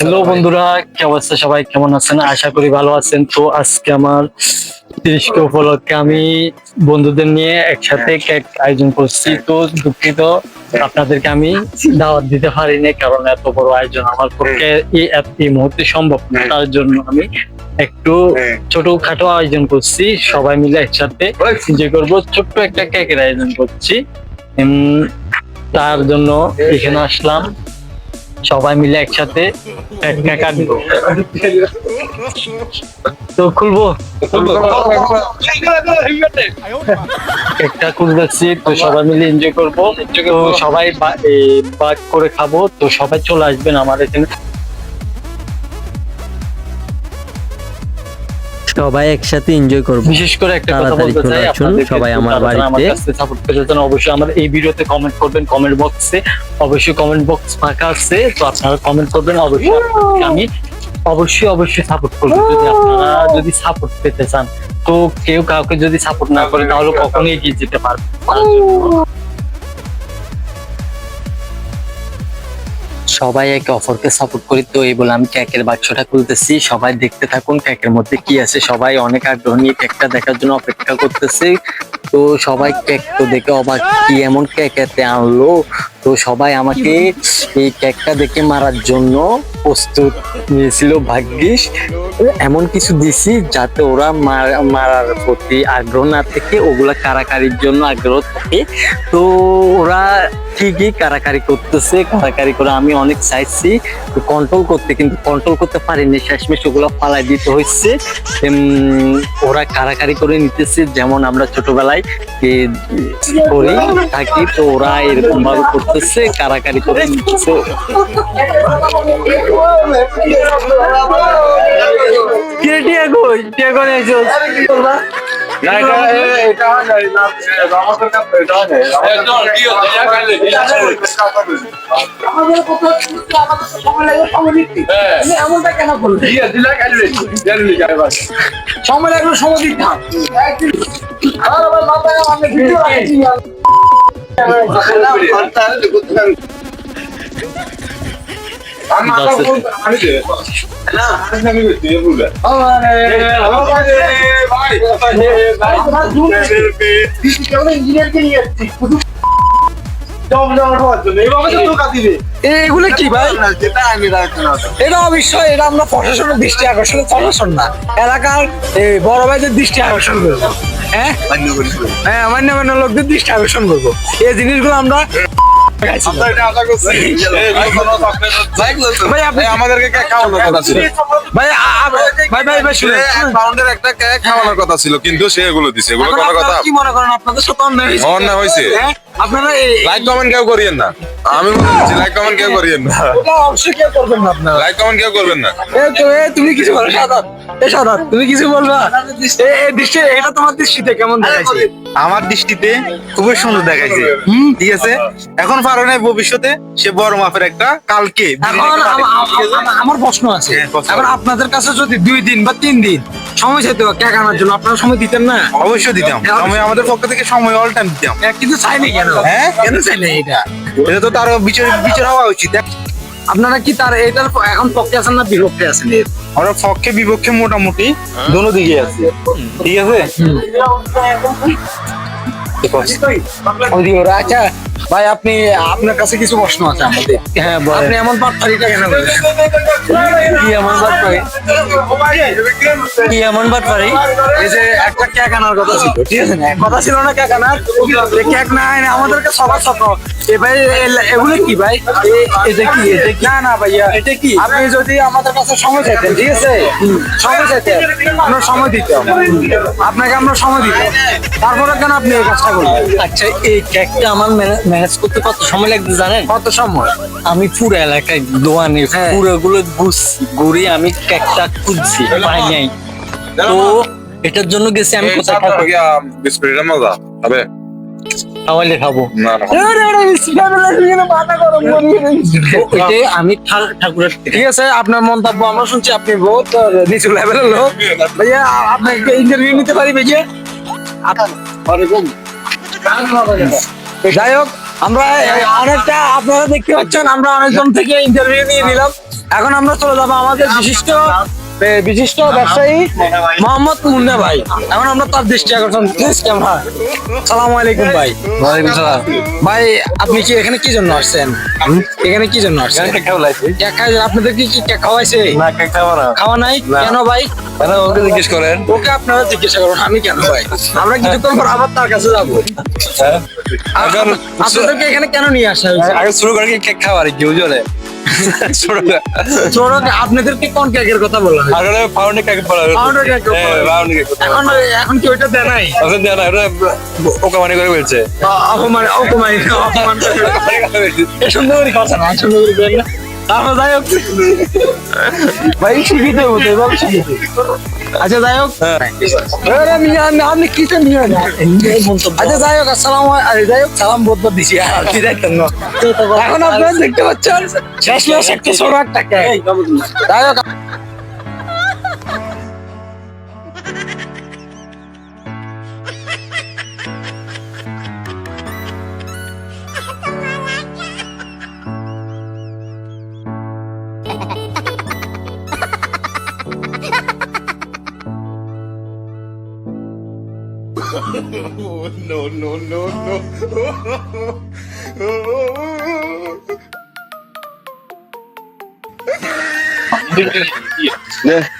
Hello বন্ধুরা কি অবস্থা সবাই? কেমন আছেন? আশা করি ভালো আছেন। তো আজকে আমার তিরিশকে উপলক্ষে আমি বন্ধুদের নিয়ে একসাথে কেক আয়োজন করছি। তো দুঃখিত আপনাদেরকে আমি দাওয়াত দিতে পারিনি কারণ এত বড় আয়োজন আমার পক্ষে এই এই মুহূর্তে সম্ভব না। তার জন্য আমি একটু ছোট খাটো আয়োজন করছি। সবাই মিলে একসাথে এনজয় করব। ছোট্ট একটা কেকের আয়োজন করছি। উম, তার জন্য এখানে আসলাম। সবাই মিলে একসাথে তো খুলবো? একটা খুলতেছি, তো সবাই মিলে এনজয় করব। তো সবাই ভাগ করে খাব। তো সবাই চলে আসবেন আমার এখানে। সবাই একসাথে এনজয় করব। বিশেষ করে একটা কথা বলতে চাই আপনাদেরকে সবাই আমার বাড়িতে। সাপোর্ট করে যাচ্ছেন অবশ্যই আমার এই ভিডিওতে কমেন্ট করবেন কমেন্ট বক্সে অবশ্যই কমেন্ট বক্স ফাঁকা আছে তো আপনারা কমেন্ট করবেন অবশ্যই আমি অবশ্যই অবশ্যই সাপোর্ট করব যদি আপনারা যদি সাপোর্ট পেতে চান। তো কেউ কাউকে যদি সাপোর্ট না করে তাহলে কখনোই এগিয়ে যেতে পারবে সবাই একে অপরকে সাপোর্ট করি। তো এই বলে আমি ক্যাকের বাক্সটা খুলতেছি। সবাই দেখতে থাকুন ক্যাকের মধ্যে কি আছে। সবাই অনেক আগ্রহ নিয়ে কেকটা দেখার জন্য অপেক্ষা করতেছে। তো সবাই কেক তো দেখে অবাক কি এমন কেক এতে আনলো। তো সবাই আমাকে এই ক্যাকটা দেখে মারার জন্য প্রস্তুত নিয়েছিল ভাগ্যিস। এমন কিছু দিছি যাতে ওরা মার- মারার প্রতি আগ্রহ না থেকে ওগুলা কারাকারির জন্য আগ্রহ থাকে। তো ওরা ঠিকই কারাকারি করতেছে কারাকারি করে আমি অনেক চাইছি। কন্ট্রোল করতে কিন্তু কন্ট্রোল করতে পারিনি। শেষমেশ ওগুলো ফালাই দিতে হচ্ছে ওরা কারাকারি করে নিতেছে যেমন আমরা ছোটবেলায় করি থাকি তো ওরা এরকম ভাবে করতেছে কারাকারি করে নিতেছে। কে টিয়া কই টিয়া করে এসো। আমাদের কোথাও কিন্তু আমাদের সময় সময় দিতে তুমি এমনটা কেন বললে সময় লাগল সময় দিতে হবে। একদিন আমার আবার আমি ভিডিও রাখছি ইঞ্জিনিয়ারকে নিয়ে এসছি শুধু এগুলো কি ভাই? এটা অবশ্যই এটা আমরা প্রশাসনের দৃষ্টি আকর্ষণের প্রশাসন না। এলাকার বড় ভাইদের দৃষ্টি আকর্ষণ করব। হ্যাঁ? হ্যাঁ মান্য মান্য লোকদের দৃষ্টি আকর্ষণ করব। এই জিনিসগুলো আমরা আমাদেরকে কেক খাওয়ানোর কথা ছিল? ভাই আ- আ- ভাই ভাই ভাই শুনে পাউন্ডের একটা কেক খাওয়ানোর কথা ছিল কিন্তু সে এগুলো দিছে। এগুলো কোনো কথা কি মনে করেন আপনাদের সাথে অন্যায় হয়েছে? অন্যায় হয়েছে। হ্যাঁ? আপনারা লাইক কমেন্ট কেউ করিয়েন না। আমি বলছি লাইক কমেন্ট কেউ করিয়েন না। অবশ্যই কেউ করবেন না আপনারা। লাইক কমেন্ট কেউ করবেন না। এ তো এ তুমি কিছু বলো এ তুমি কিছু বলবা? দৃষ্টি এটা তোমার দৃষ্টিতে কেমন দেখাইছে? আমার দৃষ্টিতে খুবই সুন্দর দেখাইছে। ঠিক আছে? এখন পারো নাই ভবিষ্যতে সে বড় মাপের একটা কালকে আমার প্রশ্ন আছে। হ্যাঁ, এখন আপনাদের কাছে যদি দুই দিন বা তিন দিন সময় চাইতে কেক আনার জন্য আপনারা সময় দিতেন না? অবশ্যই দিতাম। সময় আমাদের পক্ষ থেকে সময় অল টাইম দিতাম। কিন্তু চাইনি কেন? হ্যাঁ? কেন চাইনি এটা? এটা তো তার বিচার বিচার হওয়া উচিত। আপনারা কি তার এটার এখন পক্ষে আছেন না বিপক্ষে আছেন? আমরা পক্ষে বিপক্ষে মোটামুটি দোনো দিকে আছে। ঠিক আছে? আচ্ছা ভাই আপনি আপনার কাছে কিছু প্রশ্ন আছে আমাদের। হ্যাঁ আপনি এমন পাটপাড়িটা কেন কি এমন বাদ কি এমন বাদ পারি এই যে একটা কেক আনার কথা ছিল ঠিক আছে না? কথা ছিল না কেক আনার কেক না এনে আমাদেরকে সবার স্বপ্ন। এ ভাই এগুলো কি ভাই? এ- এটা কি এটা কি? না না ভাইয়া। এটা কি? আপনি যদি আমাদের কাছে সময় চাইতেন ঠিক আছে? সময় চাইতেন আমরা সময় দিতাম। আপনাকে আমরা সময় দিতাম। তারপরে কেন আপনি এই কাজটা করলেন? আচ্ছা এই কেকটা আমার ম্যানেজ করতে কত সময় লাগবে জানেন? কত সময়? আমি পুরো এলাকায় দোয়ানে হ্যাঁ। পুরো গুলো ঘুরছি ঘুরে আমি খুঁজছি পাই নাই। তো এটার জন্য গেছি আমি কোথায় খাব? বিস্কুটের মজা হবে খাব। আমি ঠাকুরের ঠিক আছে আপনার মন্তব্য আমরা শুনছি আপনি বহুত নিচু লেভেলের লোক। ভাইয়া আপনাকে ইন্টারভিউ নিতে পারি ভাইয়া? যাই হোক আমরা অনেকটা আপনারা দেখতে পাচ্ছেন, আমরা অনেকজন থেকে ইন্টারভিউ নিয়ে নিলাম। এখন আমরা চলে যাব আমাদের বিশিষ্ট বিশিষ্ট ব্যবসায়ী মোহাম্মদ মুন্না ভাই। এখন আমরা তার দৃষ্টি আকর্ষণ ক্যামেরা সালাম আলাইকুম ভাই। ভাই আপনি কি এখানে কি জন্য আসছেন? এখানে কি জন্য আসছেন? আপনাদের কি কি কেক খাওয়াইছে খাওয়া নাই? কেন ভাই? জিজ্ঞেস করেন। ওকে আপনারা জিজ্ঞাসা করুন আমি কেন ভাই? আমরা কিছুক্ষণ পর আবার তার কাছে যাব। আপনাদেরকে এখানে কেন নিয়ে আসা হয়েছে? আগে শুরু করে কেক খাওয়ার কি বুঝলে ছোট আপনাদেরকে কোন কেকের কথা বলা হয় কেক বলা হয়। কেক এখন এখন কি ওইটা দেয় নাই? আচ্ছা জানা এটা ওকা মানে করে বলছে অপমান অপমান অপমান সুন্দর করে কথা না সুন্দর করে বলেন না। তারপর যাই হোক। ভাই শিখিতে হতে শিখিত আচ্ছা যাই হোক। আমি আপনি কি আচ্ছা যাই হোক আসসালাম যাই হোক সালাম বোধ দিছি। এখন আপনারা দেখতে পাচ্ছেন? শেষ মাস একটা ছোট টাকা যাই হোক no, no, no, no. yeah.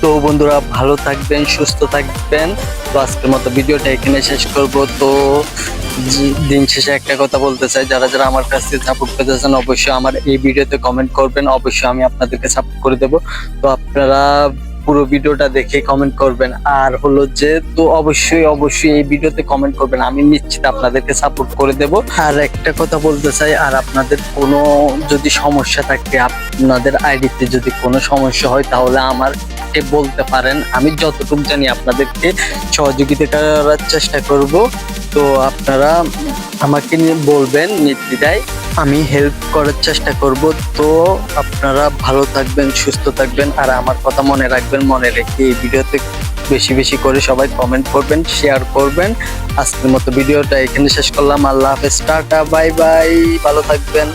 তো বন্ধুরা ভালো থাকবেন সুস্থ থাকবেন। তো আজকের মতো ভিডিওটা এখানে শেষ করব। তো দিন শেষে একটা কথা বলতে চাই। যারা যারা আমার কাছ থেকে সাপোর্ট করতেছেন অবশ্যই আমার এই ভিডিওতে কমেন্ট করবেন। অবশ্যই আমি আপনাদেরকে সাপোর্ট করে দেবো। তো আপনারা পুরো ভিডিওটা দেখে কমেন্ট করবেন। আর হলো যে, তো অবশ্যই অবশ্যই এই ভিডিওতে কমেন্ট করবেন। আমি নিশ্চিত আপনাদেরকে সাপোর্ট করে দেব। আর একটা কথা বলতে চাই, আর আপনাদের কোনো যদি সমস্যা থাকে, আপনাদের আইডিতে যদি কোনো সমস্যা হয়, তাহলে আমার বলতে পারেন। আমি যতটুকু জানি আপনাদেরকে সহযোগিতা করার চেষ্টা করব। তো আপনারা আমাকে নিয়ে বলবেন নির্দ্বিধায় আমি হেল্প করার চেষ্টা করব, তো আপনারা ভালো থাকবেন, সুস্থ থাকবেন, আর আমার কথা মনে রাখবেন, মনে রেখে এই ভিডিওতে বেশি বেশি করে সবাই কমেন্ট করবেন শেয়ার করবেন। আজকের মতো ভিডিওটা এখানে শেষ করলাম। আল্লাহ হাফেজ, টাটা বাই বাই ভালো থাকবেন।